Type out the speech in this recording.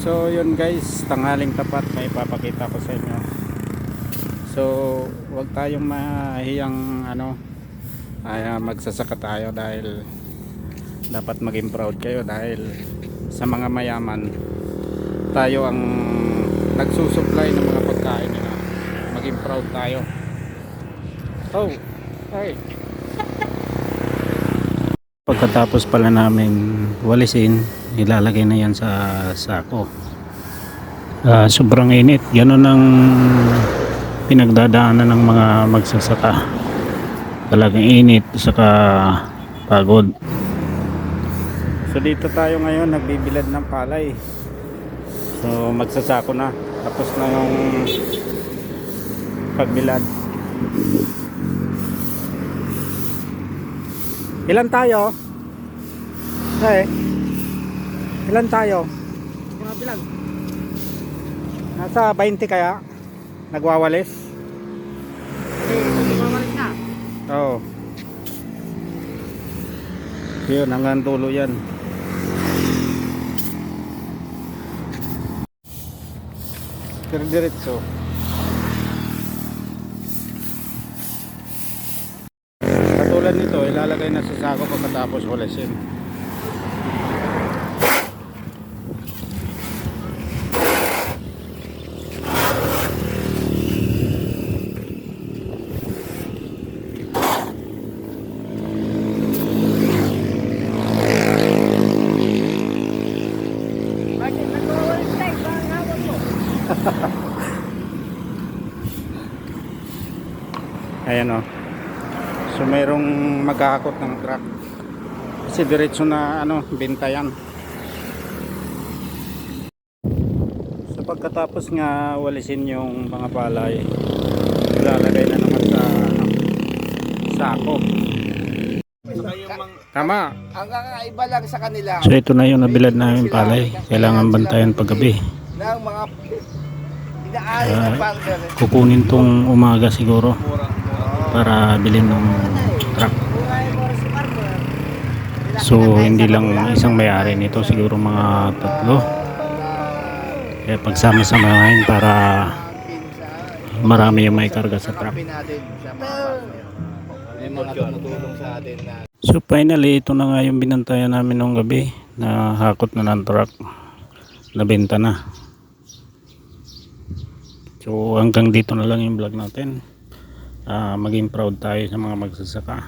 So yun guys, tanghaling tapat may papakita ko sa inyo. So wag tayong mahiyang ano ay ah, magsasaka tayo dahil dapat maging proud kayo dahil sa mga mayaman tayo ang nagsusupply ng mga pagkain nila. Maging proud tayo. Oh, hey. Pagkatapos pala namin walisin, ilalagay na yan sa sako. Ah, sobrang init. Ganun ang pinagdadaanan ng mga magsasaka. Talagang init saka pagod. So dito tayo ngayon nagbibilad ng palay. So magsasako na. Tapos na yung pagbilad. Ilan tayo? Eh. Ilan tayo? Bilang. Nasa 20 kaya? Nagwawalis? Eh, sumawalis na. Oo. Yun, hanggang dulo yan. Pero diretso. Katulad nito, ilalagay na sa sako pagkatapos mo? Ayan o. So mayroong maghahakot ng truck. Kasi diretso na ano, benta yan. So pagkatapos nga walisin yung mga palay, ilalagay na naman sa ano, sako. Tama. Ang kakaiba lang sa kanila So ito na yung nabilad namin palay. Kailangan bantayan paggabi. ng mga inaari Ah. ng partner. Kukunin tong umaga siguro para bilhin ng truck. So hindi lang isang may-ari nito siguro mga tatlo. Kaya pagsama-samahin para marami yung may karga sa truck. So finally ito na nga yung binantayan namin nung gabi na hakot na ng truck. Nabenta na. So hanggang dito na lang yung vlog natin. Ah, maging proud tayo sa mga magsasaka.